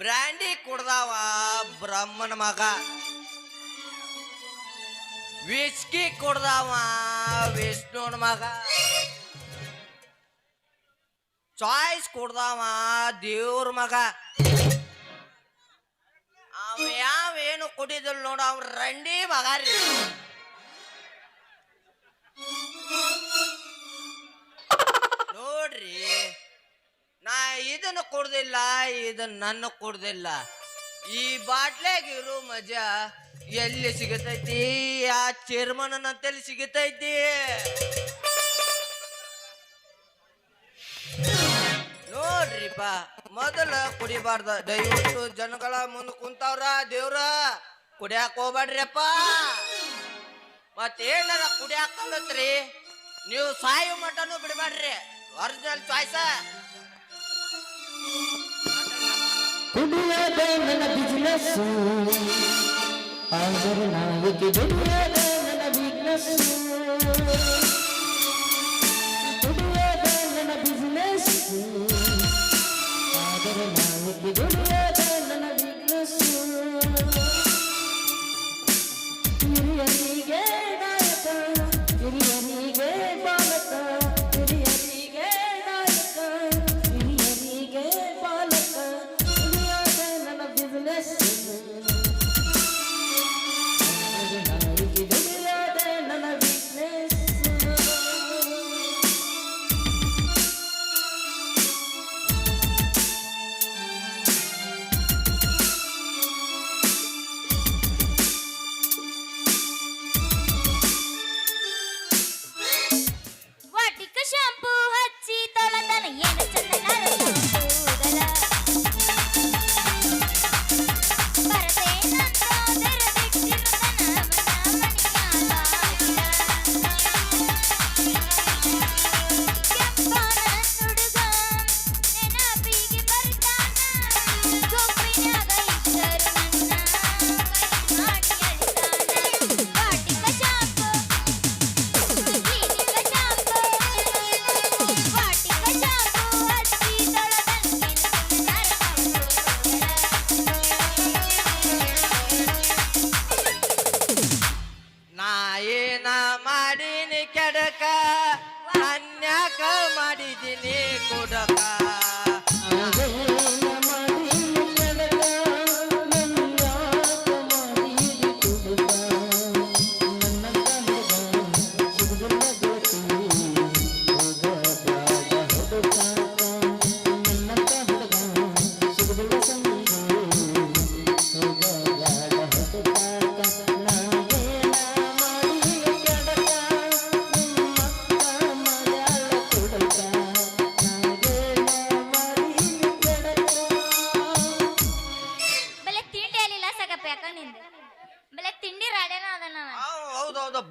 Brandy ಕುಡ್ದಾವ ಬ್ರಹ್ಮನ ಮಗ whisky ಕುಡ್ದಾವ ವಿಷ್ಣುನ ಮಗ ಚಾಯ್ಸ್ ಕುಡ್ದಾವ ದೇವ್ರ ಮಗ ಅವ ಯಾವೇನು ಕುಡಿದಿಲ್ಲ ನೋಡ ಅವ್ರ ರಂಡಿ ಮಗ ರೀ ನೋಡ್ರಿ. ನಾ ಇದನ್ನು ಕೊಡ್ದಿಲ್ಲ, ಇದನ್ನ ನನ್ನ ಕೊಡ್ದಿಲ್ಲ. ಈ ಬಾಟ್ಲಾಗ ಇರೋ ಮಜಾ ಎಲ್ಲಿ ಸಿಗತೈತಿ? ಆ ಚೇರ್ಮನಂತಲ್ಲಿ ಸಿಗತೈತಿ? ನೋಡ್ರಿಪ್ಪ, ಮೊದಲ ಕುಡಿಬಾರ್ದ. ದಯವಿಟ್ಟು ಜನಗಳ ಮುಂದೆ ಕುಂತಾವ್ರ, ದೇವ್ರ, ಕುಡಿಯಾಕ ಹೋಗ್ಬೇಡ್ರಿಪ್ಪ. ಮತ್ತೇನಾರ ಕುಡಿಯಾಕಲತ್ರಿ ನೀವು ಸಾಯೋ ಮಟನು ಬಿಡಬೇಡ್ರಿ. ಒರಿಜಿನಲ್ ಚಾಯ್ಸ ಕುಡಿಯದೆ ನನ್ನ ಬಿಸ್ನೆಸ್ ಆದರೆ ನಾಯಕಿ ದುಡಿಯದೆ ನನ್ನ ಬಿಸ್ನೆಸ್ ಕುಡಿಯದೆ ನನ್ನ ಬಿಸ್ನೆಸ್ ಆದರೆ ನಾಯಕಿ ದುಡಿಯ Bodakar.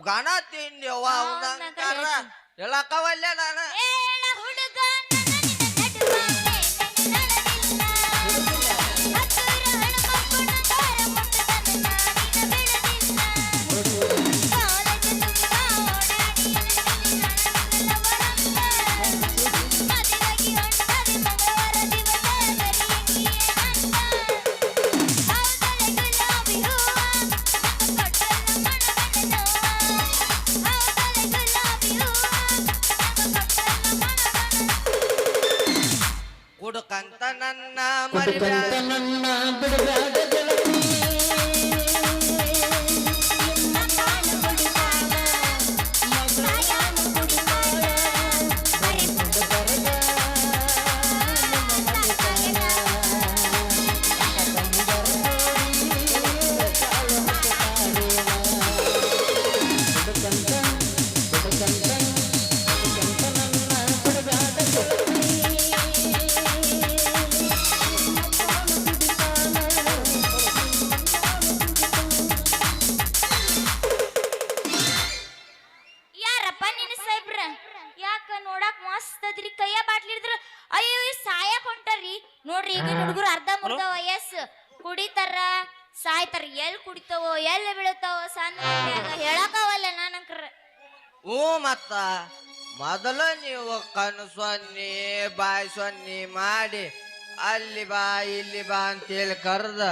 ಗಾಣ ತಿಂದ್ಯವ್ವ ಅವನಂತಾರ. ಹೇಳಕ್ಕವಲ್ಲೇ ನಾನು. ಮರಿದ ನನ್ನ ಬಿಡಲಾದ ಮತ್ತ ಮೊದಲ ನೀವು ಕಣ್ಣು ಸೊನ್ನಿ ಬಾಯಿ ಸೊನ್ನಿ ಮಾಡಿ ಅಲ್ಲಿ ಬಾ ಇಲ್ಲಿ ಬಾ ಅಂತೇಳಿ ಕರೆದ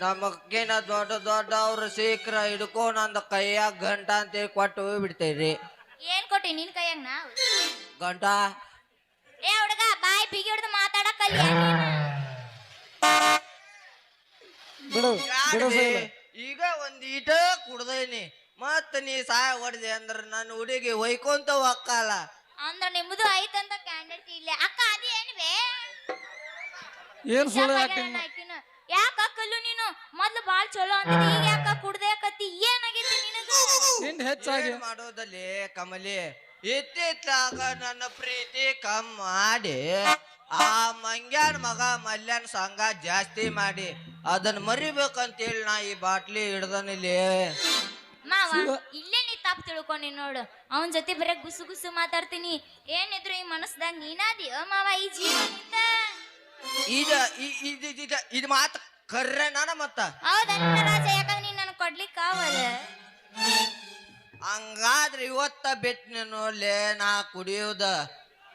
ನಮಗಿನ ದೊಡ್ಡ ದೊಡ್ಡ ಅವ್ರು ಶೀಘ್ರ ಹಿಡ್ಕೊಂಡು ಅಂದ ಕೈಯಾಗ ಗಂಟ ಅಂತೇಳಿ ಕೊಟ್ಟು ಬಿಡ್ತೀರಿ ಏನ್ ಕೊಟ್ಟಿ ನಿನ್ ಕೈಯಾಗ ನಾವು? ಗಂಟ? ಏ ಹುಡುಗ ಬಾಯಿ ಬಿಗಿ ಹಿಡ್ದು ಮಾತಾಡಕ್ಕಲ್ಲಿ ಬಿಡು ಬಿಡು ಸೈಲ ಈಗ ಒಂದ್ ಈಟ ಕುಡ್ದೇನಿ. ಮತ್ತ ನೀ ಸಹಾಯ ಹೊಡೆದೆ ಅಂದ್ರ ನನ್ನ ಹುಡುಗಿ ಒಯ್ಕೊಂತ ಹೋಗಲ್ಲ ಅಂದ್ರ ನಿಮ್ದು ಐತಂತ ಕ್ಯಾಂಡಿಡೇಟ್ ಇಲ್ಲ. ಅಕ್ಕ ಅದು ಏನ್ವೇ ಏನ್ ಸುಳ್ಳು ಯಾಕ್ ಕಲ್ಲು ನೀನು? ಮೊದ್ಲು ಬಾಳ್ ಚಲೋ ಅಂತ ಈಗ ಯಾಕ ಕುಡ್ದೆ ಕತ್ತಿ ಏನಾಗೈತಿ ನಿನಗ? ನಿಂದ ಹೆಚ್ಚಾಗಿ. ಏನ್ ಮಾಡೋದಲ್ಲಿ ಕಮಲಿ? ಇತ್ತಿತ್ತಾಗ ನನ್ನ ಪ್ರೀತಿ ಕಮ್ ಮಾಡಿ ಆ ಮಂಗ್ಯಾನ್ ಮಗ ಮಲ್ಯನ್ ಸಂಘ ಜಾಸ್ತಿ ಮಾಡಿ ಅದನ್ನ ಮರಿಬೇಕಂತೇಳಿ ನಾ ಈ ಬಾಟ್ಲಿ ಹಿಡ್ದನಿಲ್ಲಿ ಮಾವ ಇಲ್ಲೇ ನೀ ತಪ್ಪು ತಿಳ್ಕೊಂಡಿ ನೋಡು. ಅವನ ಜೊತೆ ಬರೇ ಗುಸು ಗುಸು ಮಾತಾಡ್ತೀನಿ. ಏನಿದ್ರು ಈ ಮನಸ್ದಾಗ ಅ ಮಾವ ಈ ಜೀವನಿಂದ. ಇದ ಇ- ಇದ್- ಇದ್- ಇದ್- ಇದ್ ಮಾತು ಕರ್ರೆ ನಾನ ಮತ್ತ ಹೌದನ್ನ ರಾಜ ಯಾಕಂದ್ರೆ ನೀನ್ ನನ್ ಕೊಡ್ಲಿಕ್ಕೆ ಆಗಲ್ಲ ಹಂಗಾದ್ರೆ ಇವತ್ತ ಬಿಟ್ನಿ ನೋಡ್ಲೆ ನಾ ಕುಡಿಯೋದ.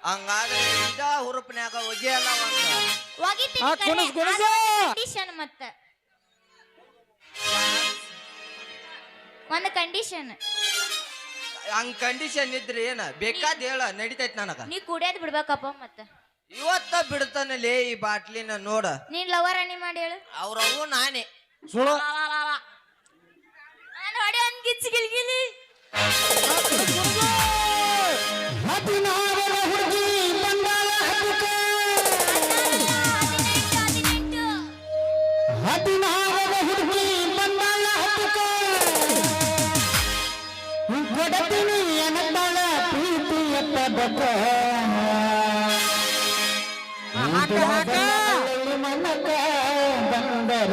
ಹಂಗಾದ್ರೆ ಇದ ಹುರುಪ್ನ್ಯಾಗ ಒಗೆಯಲ್ಲ ಒಂದು. ಒಗಿತೀನಿ ಆ, ಕುಣಿಸ್, ಕುಣಿಸು. ಕಂಡೀಷನ್ ಮತ್ತ. ಒಂದು ಕಂಡೀಷನ್ ಹಂಗ್ ಕಂಡೀಷನ್ ಇದ್ರೆ ಏನ? ಬೇಕಾದ ಹೇಳ ನಡಿತೈತ್ ನನಗ. ನೀ ಕುಡಿಯೋದ್ ಬಿಡ್ಬೇಕಪ್ಪ ಮತ್ತ. ಇವತ್ತ ಬಿಡ್ತಾನಲೇ ಈ ಬಾಟ್ಲಿನ ನೋಡ. ನೀನ್ ಲವರ್ ಅನಿ ಮಾಡಿ ಹೇಳು. ಅವ್ರವು ನಾನೇ. ಸುಳ್ಳು. ನಾನು ಹೊಡೆ ಒಂದ್ ಗಿಚ್ಚಿ ಗಿಲ್ಗಿಲಿ. ಬಂದರ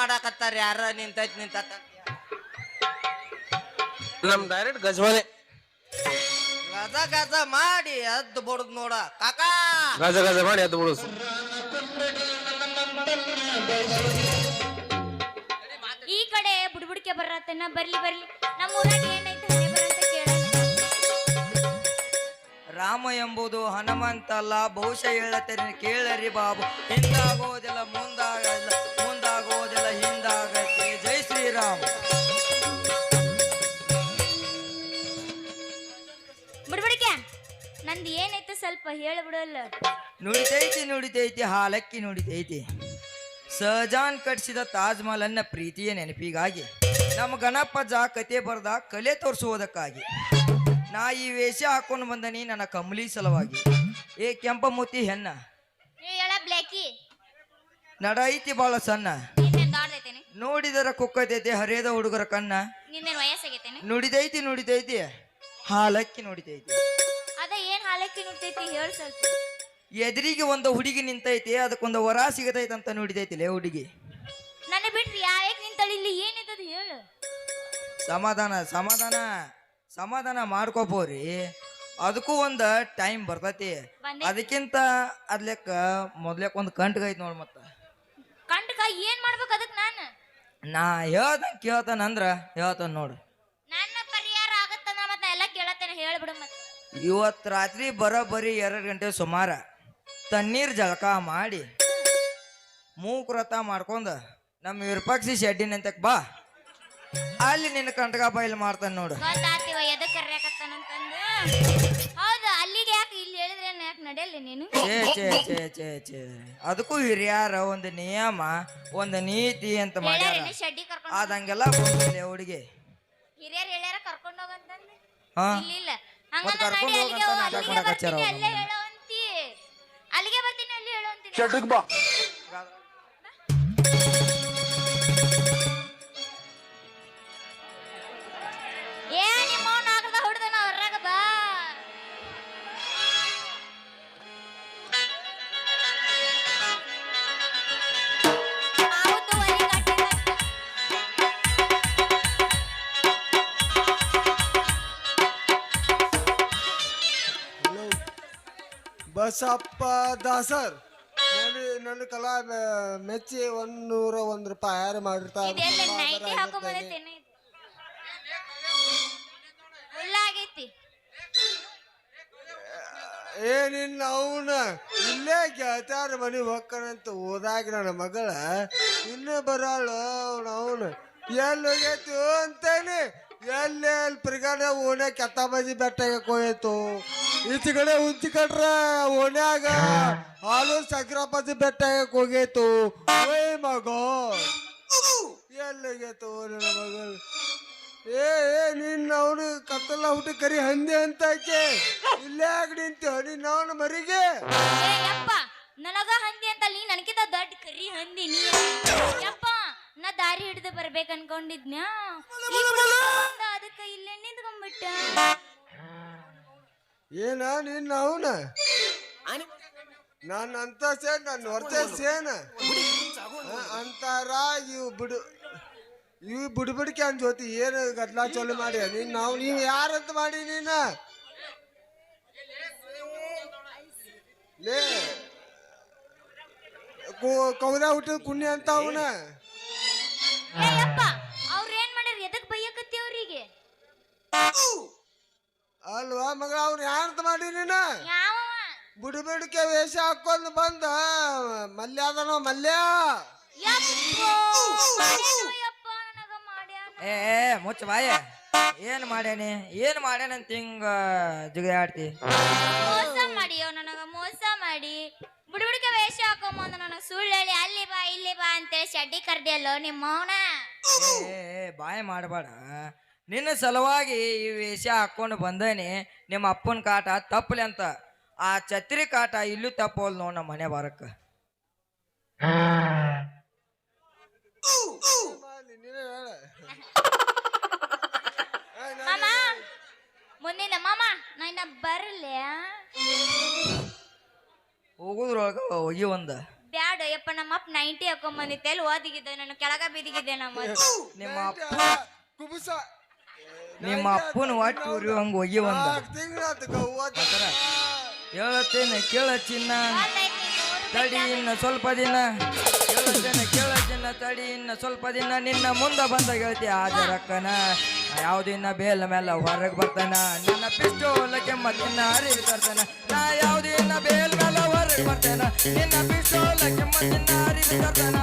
ಮಾಡಾಕತ್ತಾರ ಯಾರ? ನಿಂತೈತ್ ನಿಂತ ನಮ್ ಡೈರೆಕ್ಟ್ ಗಜವಾನೆ ಗಜ ಗಜ ಮಾಡಿ ಅದ್ದು ಬಡದ್ ನೋಡ. ಕಾಕಾ! ಗಜ ಗಜ ಮಾಡಿ ಅದ್ ಬಡ ಈ ಕಡೆ ಬುಡ್ಬುಡಿಕೆ ಬರತ್ತೇನ ಬರ್ಲಿ ಬರ್ಲಿ. ನಮ್ಮ ಊರಾಗ ಏನೈತೆ ಹಣೆ ಬರಂತ ಕೇಳಲ್ಲ ರಾಮ ಎಂಬುದು ಹನುಮಂತಲ್ಲ ಬಹುಶಃ ಹೇಳತ್ತೇನೆ ಕೇಳರಿ ಬಾಬು. ಹಿಂದಾಗೋದಿಲ್ಲ ಮುಂದಾಗಲ್ಲ ನಂದು ಏನೈತೆ ಸ್ವಲ್ಪ ಹೇಳ್ಬಿಡಲ್ಲ ನುಡಿತೈತಿ ನುಡಿತೈತಿ ಹಾಲಕ್ಕಿ ನುಡಿತೈತಿ. ಸಹಜಾನ್ ಕಟ್ಸಿದ ತಾಜ್ ಮಹಲ್ ಅನ್ನ ಪ್ರೀತಿಯ ನೆನಪಿಗಾಗಿ ನಮ್ಮ ಜಾ ಕತೆ ಬರ್ದ ಕಲೆ ತೋರಿಸುವುದಕ್ಕಾಗಿ. ನಾ ಈ ವೇಷ ಹಾಕೊಂಡು ಬಂದನಿ ನನ್ನ ಕಮಲಿ ಸಲುವಾಗಿ. ಏ ಕೆಂಪ ಮೂತಿ ಹೆಣ್ಣ. ನೀ ಹೇಳ ಬ್ಲ್ಯಾಕಿ. ನಡ ಐತಿ ಬಾಳ ಸಣ್ಣ. ನೋಡಿದರ ಕುಕ್ಕತೈತಿ ಹರಿಯದ ಹುಡುಗರ ಕಣ್ಣ. ನುಡಿದೈತಿ ನುಡಿದೈತಿ ಹಾಲಕ್ಕಿ ನುಡಿತೈತಿ. ನುಡ್ತೈತಿ ಹೇಳ ಸ್ವಲ್ಪ ಎದುರಿಗೆ ಒಂದು ಹುಡುಗಿ ನಿಂತೈತಿ ಅದಕ್ಕೊಂದು ವರ ಸಿಗತೈತೆ ಅಂತ ನೋಡಿದೈತಿಲೇ ಹುಡುಗಿ. ನನ್ನ ಬಿಡ್ರಿ ಯಾಕೆ ನಿಂತಳಿ ಇಲ್ಲಿ? ಏನಿದ್ದದು ಹೇಳು. ಸಮಾಧಾನ ಸಮಾಧಾನ ಸಮಾಧಾನ ಮಾಡ್ಕೋಬೋರಿ. ಅದಕ್ಕೂ ಒಂದು ಟೈಮ್ ಬರ್ತೈತಿ. ಬಂದೆ. ಅದಕ್ಕಿಂತ ಅದ್ಲೆಕ್ಕ ಮೊದ್ಲೇಕ್ ಒಂದು ಕಂಟ್ಗೈತಿ ನೋಡ್ ಮತ್ತ. ಕಂಡ್ಕ ಏನ್ ಮಾಡ್ಬೇಕು ಅದಕ್ಕೆ ನಾನು? ನಾ ಹೇಳ್ತಾನ ಕೇಳ್ತಾನಂದ್ರ ಹೇಳ್ತಾನ ನೋಡು ನನ್ನ ಪರಿಹಾರ ಆಗತ್ತಂದ್ರ ಮತ್ತೆ ಎಲ್ಲ ಕೇಳತ್ತೇನೆ ಹೇಳ್ಬಿಡು ಮತ್ತೆ ಇವತ್ತು ರಾತ್ರಿ ಬರೋಬ್ಬರಿ ಎರಡು ಗಂಟೆ ಸುಮಾರ ತಣ್ಣೀರು ಜಳಕ ಮಾಡಿ ಮೂಕ್ರತ ಮಾಡ್ಕೊಂಡು ನಮ್ಮ ವಿರೂಪಾಕ್ಷಿ ಶೆಡ್ಡಿನಂತಕ್ ಬಾ. ಅಲ್ಲಿ ನಿನ್ನ ಕಂಟಕ ಬಯಲು ಮಾಡ್ತಾನೆ ನೋಡು. ಗೊತ್ತಾತಿವ ಎದಕ್ ಕರ್ಯಾಕತ್ತಾನಂತಂದು ಹೌದು ಅಲ್ಲಿಗೆ ಯಾಕೆ ಇಲ್ಲಿ ಹೇಳಿದ್ರೆ ಯಾಕೆ ನಡೆಯಲ್ಲ ನೀನು? ಛೇ ಛೇ ಛೇ ಛೇ ಛೇ. ಅದಕ್ಕೂ ಹಿರಿಯಾರ ಒಂದು ನಿಯಮ ಒಂದು ನೀತಿ ಅಂತ ಮಾಡ್ಯಾರ. ಹೇಳ್ಯಾರೇನು? ಶೆಡ್ಡಿ ಕರ್ಕೊಂಡು ಅದಂಗೆಲ್ಲ ಹುಡುಗಿ. ಹಿರಿಯರ್ ಹೇಳ್ಯಾರ ಕರ್ಕೊಂಡು ಹೋಗಂತಂದು? ಹಾ. ಇಲ್ಲ ಇಲ್ಲ ಮತ್ತ್ ಕರ್ಕೊಂಡ್ ಹೋಗಂತ ನಾಟಕ ಅಲ್ಲಿಗೆ ಬರ್ತೀನಿ ಅಲ್ಲಿ ಹೇಳೋ ಅಂತೀನಿ ಬಸಪ್ಪ ದಾಸರ್. ನನ್ನ ಕಲಾ ಮೆಚ್ಚಿ ಒಂದ್ ನೂರ ಒಂದ್ ರೂಪಾಯಿ ಯಾರು ಮಾಡಿರ್ತಾರೆ ಇದೆಲ್ಲ ನೈಟಿ ಹಾಕೊಂಬಂದೈತೇನೆ ಇದು. ಹುಲ್ಲಾಗೈತಿ ಏ ನಿನ್ನ ಅವನ ಇಲ್ಲೇ ಗೆಳತ್ಯಾರ ಮನೆ ಹೋಗ್ಕಣಂತ ಹೋದಾಗ ನನ್ನ ಮಗಳ ಇನ್ನೂ ಬರಾಳು ಅವನ ಅವನು. ಎಲ್ಲಿ ಹೋಗೈತು ಅಂತಾನೆ. ಎಲ್ಲಿ ಎಲ್ಲಿ ಪ್ರಿಗಾಡ ಓಣೆ ಕೆತ್ತ ಬಜಿ ಬೆಟ್ಟಾಗ ಹೋಯ್ತು ಈಚೆ ಕಡೆ ಉಂಚಿ ಕಟ್ರ ಓಣ್ಯಾಗ ಹಾಲು ಸಕ್ರಾಪತಿ ಬೆಟ್ಟ ಹೋಗೇತು. ಓಯ್ ಮಗ. ಎಲ್ಲಿಗೆ ನನ್ನ ಮಗಳು? ಏ ಏ ನಿನ್ನ ಅವನು ಕತ್ತಲ ಹುಟ್ಟು ಕರಿ ಹಂದಿ ಅಂತ ಆಕೆ ಇಲ್ಲೇ ಆಗಿ ನಿಂತ ನಿನ್ನ ಅವನ ಮರಿಗೆ? ಏ ಯಪ್ಪ ನನಗ ಹಂದಿ ಅಂತ ನೀ ನನಗಿಂತ ದೊಡ್ಡ ಕರಿ ಹಂದಿ ನೀ. ಯಪ್ಪ ನಾ ದಾರಿ ಹಿಡಿದು ಬರ್ಬೇಕು ಅನ್ಕೊಂಡಿದ್ನ್ಯಾ ಅದಕ್ಕೆ ಇಲ್ಲೇ ನಿಂತ್ಕೊಂಡ್ಬಿಟ್ಟ. ಏನ ನಿನ್ನ ಅವನ? ನಾನು ಅಂತ ಸೇನ್ ನನ್ನ ಹೊರತ ಸೇನ. ಅಂತಾರ ಇವು ಬಿಡು ಇವು ಬಿಡ್ಬಿಡ್ಕೆ ಅನ್ ಜೊತೆ ಏನು ಗದ್ಲಾ ಚಲೋ ಮಾಡಿ ನೀನ್ ನಾವು ನೀವು ಯಾರಂತ ಮಾಡಿ ನೀನ? ಲೇ ಕೌದ ಹುಟ್ಟಿದ ಕುಣ್ಯ ಅಂತ ಅವನ? ಅವ್ರೇನ್ ಮಾಡ್ಯಾರ? ಎದಕ್ ಬೈಯಕತ್ತಿ ಅವ್ರಿಗೆ? ಅಲ್ವಾ ಮಗ ಅವ್ನು ಯಾರಂತ ಮಾಡಿ ನೀನ? ಯಾವ ಬುಡಿಬಿಡಿಕೆ ವೇಷ ಹಾಕೊಂಡು ಬಂದ. ಮಲ್ಯ ಅದನೋ ಮಲ್ಯ? ಮಾಡ್ಯಾನ. ಏ ಮುಚ್ಚ ಬಾಯ. ಏನ್ ಮಾಡ್ಯಾನಿ? ಏನ್ ಮಾಡ್ಯಾನಂತ ಹಿಂಗ ಜಿಗಿದಾಡ್ತಿ ಮೋಸ ಮಾಡಿಯೋ ನನಗ ಮೋಸ ಮಾಡಿ. ಬುಡುಬುಡಿಕೆ ವೇಷ ಹಾಕೊಂಬಂದ ನನಗ ಸುಳ್ಳು ಹೇಳಿ ಅಲ್ಲಿ ಬಾ ಇಲ್ಲಿ ಬಾ ಅಂತೇಳಿ ಶಡ್ಡಿ ಕರ್ದಿಯಲ್ಲೋ ನಿಮ್ಮ ಮೌನ? ಏ, ಬಾಯ್ ಮಾಡಬೇಡ. ನಿನ್ನ ಸಲುವಾಗಿ ಈ ವೇಷ ಹಾಕ್ಕೊಂಡು ಬಂದೇನಿ ನಿಮ್ಮ ಅಪ್ಪನ ಕಾಟ ತಪ್ಪಲಿ ಅಂತ. ಆ ಛತ್ರಿ ಕಾಟ ಇಲ್ಲೂ ತಪ್ಪೋಲ್ ನೋಡ್ ನಮ್ಮ ಮನೆ ಬರಕ್ಕ. ನೀನೇ ಮುಂದಿನ ಮಾಮ ನಾ ಇನ್ನ ಹೋಗುದ್ರೊಳಗ ಹೋಗಿ ಒಂದ. ಬ್ಯಾಡ ಯಪ್ಪ ನಮ್ಮ ಅಪ್ಪ ನೈಂಟಿ ಹಾಕೊಂಬಂದಿತ್ತೆ ಅಲ್ಲಿ ಓದಿಗಿದ್ದೆ ನಾನು ಕೆಳಗ ಬಿದ್ದಿಗಿದ್ದೆ ನಮ್ಮ ನಿಮ್ಮ ಅಪ್ಪ ಕುಬುಸ ನಿಮ್ಮ ಅಪ್ಪನ ಒಟ್ಟು ಊರಿ ಹಂಗ ಹೋಗಿ ಒಂದ ತಿಂಗಳಾತ ಹೇಳತ್ತೇನೆ ಕೇಳ ಚಿನ್ನ ತಡಿ ಇನ್ನ ಸ್ವಲ್ಪ ದಿನ. ಹೇಳತ್ತೇನೆ ಕೇಳ ಚಿನ್ನ ತಡಿ ಇನ್ನ ಸ್ವಲ್ಪ ದಿನ. ನಿನ್ನ ಮುಂದೆ ಬಂದ ಗೆಳತಿ ಹಾಜರಕ್ಕನ. ಯಾವ್ದಿನ್ನ ಬೇಲ ಮೇಲೆ ಹೊರಗೆ ಬರ್ತಾನ. ನಿನ್ನ ಪಿಸ್ಟೋಲ ತಿನ್ನ ಅರಿವಿ ತರ್ತಾನ. ನಾ ಯಾವ್ದಿನ್ನ ಬೇಲ್ ಮೇಲೆ ಹೊರಗೆ ಬರ್ತಾನ. ನಿನ್ನ ಪಿಸ್ಟೋಲ ಕೆಮ್ಮತ್ತಿನ ಅರಿವಿ ತರ್ತಾನ.